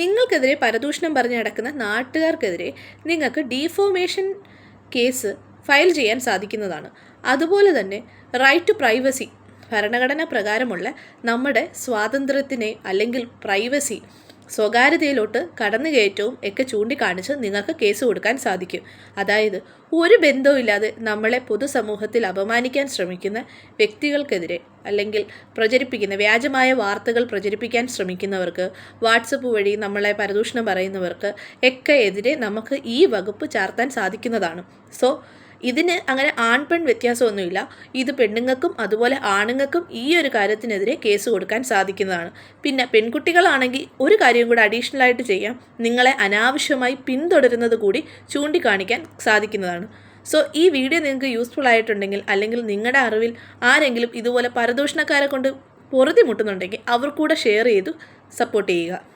നിങ്ങൾക്കെതിരെ പരദൂഷണം പറഞ്ഞ് നടക്കുന്ന നാട്ടുകാർക്കെതിരെ നിങ്ങൾക്ക് ഡീഫോമേഷൻ കേസ് ഫയൽ ചെയ്യാൻ സാധിക്കുന്നതാണ്. അതുപോലെ തന്നെ റൈറ്റ് ടു പ്രൈവസി ഭരണഘടന പ്രകാരമുള്ള നമ്മുടെ സ്വാതന്ത്ര്യത്തിനെ അല്ലെങ്കിൽ പ്രൈവസി സ്വകാര്യതയിലോട്ട് കടന്നു കടന്നുകയറ്റവും ഒക്കെ ചൂണ്ടിക്കാണിച്ച് നിങ്ങൾക്ക് കേസ് കൊടുക്കാൻ സാധിക്കും. അതായത് ഒരു ബന്ധവുമില്ലാതെ നമ്മളെ പൊതുസമൂഹത്തിൽ അപമാനിക്കാൻ ശ്രമിക്കുന്ന വ്യക്തികൾക്കെതിരെ അല്ലെങ്കിൽ പ്രചരിപ്പിക്കുന്ന വ്യാജമായ വാർത്തകൾ പ്രചരിപ്പിക്കാൻ ശ്രമിക്കുന്നവർക്ക് വാട്സപ്പ് വഴി നമ്മളെ പരദൂഷണം പറയുന്നവർക്ക് ഒക്കെ എതിരെ നമുക്ക് ഈ വകുപ്പ് ചാർത്താൻ സാധിക്കുന്നതാണ്. സോ ഇതിന് അങ്ങനെ ആൺ പെൺ വ്യത്യാസമൊന്നുമില്ല. ഇത് പെണ്ണുങ്ങൾക്കും അതുപോലെ ആണുങ്ങൾക്കും ഈ ഒരു കാര്യത്തിനെതിരെ കേസ് കൊടുക്കാൻ സാധിക്കുന്നതാണ്. പിന്നെ പെൺകുട്ടികളാണെങ്കിൽ ഒരു കാര്യം കൂടെ അഡീഷണൽ ആയിട്ട് ചെയ്യാം. നിങ്ങളെ അനാവശ്യമായി പിന്തുടരുന്നത് കൂടി ചൂണ്ടിക്കാണിക്കാൻ സാധിക്കുന്നതാണ്. സോ ഈ വീഡിയോ നിങ്ങൾക്ക് യൂസ്ഫുൾ ആയിട്ടുണ്ടെങ്കിൽ അല്ലെങ്കിൽ നിങ്ങളുടെ അറിവിൽ ആരെങ്കിലും ഇതുപോലെ പരദൂഷണക്കാരെ കൊണ്ട് പൊറുതി മുട്ടുന്നുണ്ടെങ്കിൽ അവർ കൂടെ ഷെയർ ചെയ്തു സപ്പോർട്ട് ചെയ്യുക.